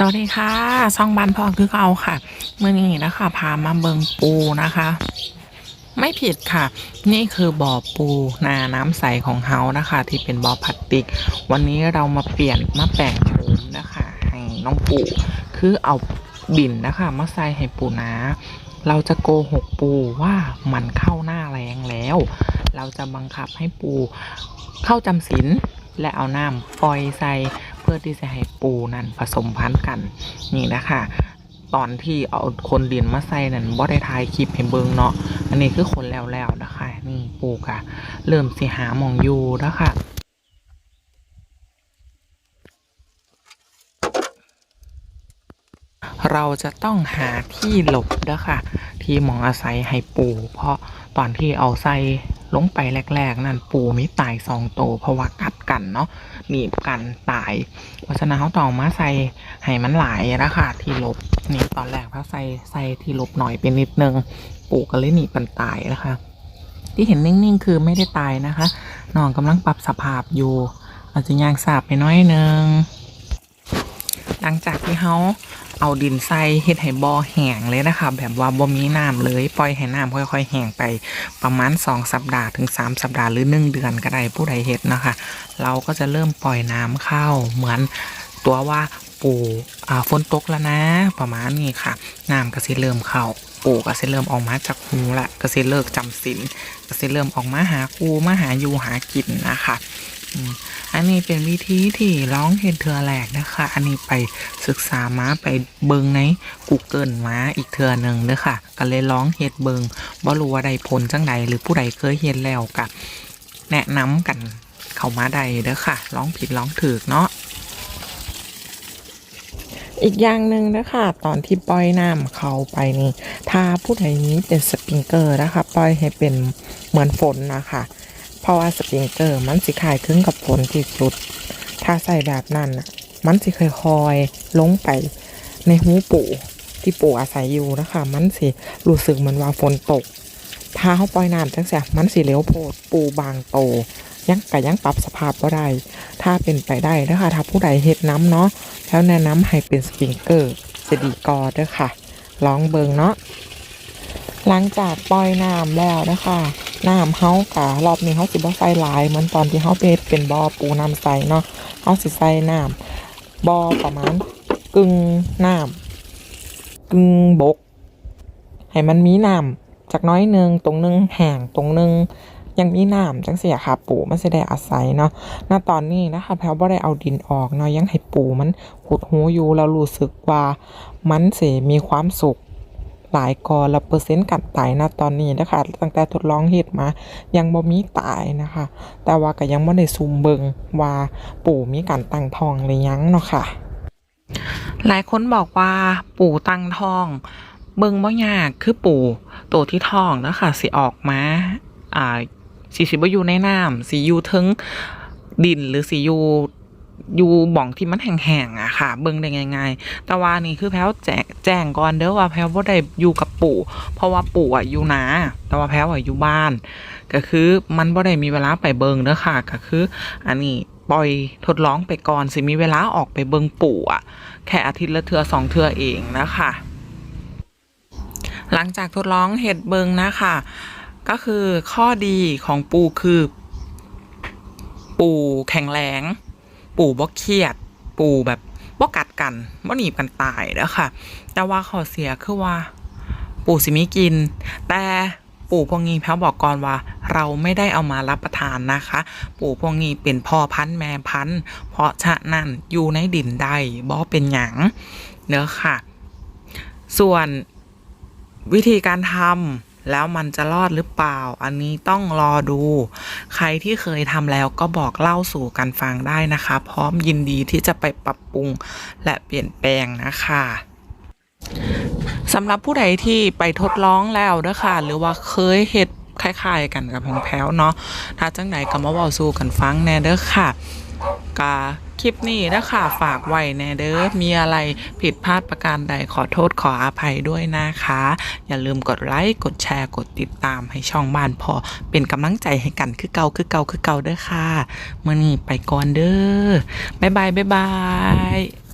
สวัสดีค่ะซ่องบ้านพ่อคือเอาค่ะเมื่อนี้นะคะพามาเบิงปูนะคะ ไม่ผิดค่ะ นี่คือบ่อปูนาน้ำใสของเฮานะคะ ที่เป็นบ่อพลาสติก วันนี้เรามาเปลี่ยนมาแปลงโฉมนะคะให้น้องปูคือเอาบินนะคะมาใส่ให้ปูนา เราจะโกหกปูว่ามันเข้าหน้าแรงแล้ว เราจะบังคับให้ปูเข้าจำศีลและเอาน้ำปล่อยใส่ พื่อที่จะให้ปูนั่นผสมพันธุ์กัน นี่นะคะตอนที่เอาคนดินมาใส่นั่นบ่ได้ถ่ายคลิปให้เบิ่งเนาะ อันนี้คือคนแล้วแล้วๆนะคะ นี่ปูกะเริ่มสิหามองอยู่แล้วค่ะเราจะต้องหาที่หลบนะคะที่มองอาศัยให้ปู เพราะตอนที่เอาใส่ ลงไปแรกๆ นั่นปูมีตายสองโตวเพราะว่ากัดกันเนาะหนีบกันตายเพราะฉะนั้นเขาต้องมาใส่ให้มันหลายนะคะที่ลบนี่ตอนแรกเขาใส่ใส่ที่ลบหน่อยเป็นนิดนึง ปูก็เลยหนีบกันตายนะคะ ที่เห็นนิ่งๆ คือไม่ได้ตายนะคะน้องกำลังปรับสภาพอยู่อาจจะยางสาบไปน้อยนึงหลังจากที่เขา เอาดินใส่เฮ็ดให้บ่อแห้งเลยนะคะ แบบว่าบ่มีน้ำเลยปล่อยให้น้ำค่อยๆแห้งไปประมาณ 2 สัปดาห์ถึง 3 สัปดาห์หรือ 1 เดือนก็ได้ผู้ใดเฮ็ดนะคะ เราก็จะเริ่มปล่อยน้ำเข้าเหมือนตัวว่าปู่ฝนตกแล้วนะ ประมาณนี้ค่ะน้ำก็สิเริ่มเข้าปูก็สิเริ่มออกมาจากหูละก็สิเลิกจำศีลก็สิเริ่มออกมาหากูมาหาอยู่หากินนะคะ อันนี้เป็นวิธีที่ร้องเห็นเธอแรกนะคะ อันนี้ไปศึกษามาไปเบิงใน Google มาอีกเทือหนึ่งเด้อค่ะ ก็เลยร้องเฮ็ดเบิงบ่รู้ว่าได้ผลจังใดหรือผู้ใดเคยเฮ็ดแล้วก็แนะนำกันเข้ามาได้เด้อค่ะ ร้องผิดร้องถูกเนาะอีกอย่างหนึ่งนะคะตอนที่ปล่อยน้ำเข้าไปนี่ถ้าผู้ใดนี้เป็นสปริงเกอร์นะคะ ปล่อยให้เป็นเหมือนฝนนะคะ เพราะว่าสปริงเกอร์มันสิขายครึ่งกับฝนที่สุด ถ้าใส่แบบนั้นน่ะ มันสิค่อยๆลงไปในหูปูที่ปูอาศัยอยู่นะคะ มันสิรู้สึกเหมือนว่าฝนตก ถ้าเขาปล่อยน้ำจังเสียมันสิเลี้ยวโพดปูบางโต ยังกะยังปรับสภาพก็ได้ ถ้าเป็นไปได้นะคะถ้าผู้ใดเฮ็ดน้ำเนาะแล้วแนะนำให้เป็นสปริงเกอร์จะดีกอเด้อค่ะ ลองเบิงเนาะหลังจากปล่อยน้ำแล้วนะคะ น้ำเฮากะรอบนี้เฮาสิบ่ใส่หลายเหมือนตอนที่เฮาไปเฮ็ดเป็นบ่อปูน้ำใสเนาะเฮาสิใส่น้ำบ่อประมาณกึ่งน้ำกึ่งบก ให้มันมีน้ำจากน้อยหนึงตรงนึงแห้งตรงนึงยังมีน้ำจังเสียค่ะปูมันสิได้อาศัยเนาะณตอนนี้นะคะแพลวบ่ได้เอาดินออกเนาะยังให้ปูมันขุดหูอยู่แล้วรู้สึกว่ามันเสิมีความสุข หลายกอและเปอร์เซ็นต์การตายณตอนนี้นะคะตั้งแต่ทดลองเฮ็ดมา ยังบ่มีตายนะคะ แต่ว่าก็ยังบ่ได้ซูมเบิงว่าปู่มีการตั้งทองหรือยังเนาะค่ะ หลายคนบอกว่าปู่ตั้งทอง เบิงบ่ยากคือปู่ตัวที่ทองนะคะสิออกมาอ่าสิสิบ่อยู่ในน้ำสิอยู่เทึงดินหรือสิอยู่ อยู่บ่องที่มันแห้งๆอะค่ะ เบิ่งได้ง่ายๆแต่ว่านี่คือแพลวแจกแจ้งก่อนเด้อว่าแพลวบ่ได้อยู่กับปู่ เพราะว่าปู่อะอยู่นาแต่ว่าแพลวอะอยู่บ้าน ก็คือมันบ่ได้มีเวลาไปเบิ่งเด้อค่ะ ก็คือ อันนี้ปล่อยทดลองไปก่อนสิมีเวลาออกไปเบิ่งปู่อะแค่อาทิตย์ละเทือสองเทือเองนะคะ หลังจากทดลองเห็ดเบิงนะคะ ก็คือข้อดีของปูคือ ปูแข็งแรง ปู่บ่เครียด ปู่แบบบ่กัดกันบ่หนีบกันตายแล้วค่ะ แต่ว่าข้อเสียคือว่า ปู่สิมีกิน แต่ปู่พวกนี้แพ้วบอกก่อนว่า เราไม่ได้เอามารับประทานนะคะ ปู่พวกนี้เป็นพ่อพันธุ์แม่พันธุ์เพราะฉะนั้นอยู่ในดินได้บ่เป็นหยังเนื้อค่ะ ส่วนวิธีการทำ แล้วมันจะรอดหรือเปล่า อันนี้ต้องรอดู ใครที่เคยทำแล้วก็บอกเล่าสู่กันฟังได้นะคะ พร้อมยินดีที่จะไปปรับปรุงและเปลี่ยนแปลงนะคะสำหรับผู้ใดที่ไปทดลองแล้วนะคะหรือว่าเคยเห็ด คล้ายๆกันกับของแพ้วเนาะถ้าจังไหนก็มาเว้าสู่กันฟังแน่เด้อค่ะกาคลิปนี้นะคะฝากไว้แน่เด้อมีอะไรผิดพลาดประการใดขอโทษขออภัยด้วยนะคะ อย่าลืมกดไลค์กดแชร์กดติดตามให้ช่องบ้านพอ เป็นกำลังใจให้กันคือเก่าคือเก่าคือเก่าเด้อค่ะมื่อนี้ไปก่อนเด้อบ๊ายบายบ๊ายบาย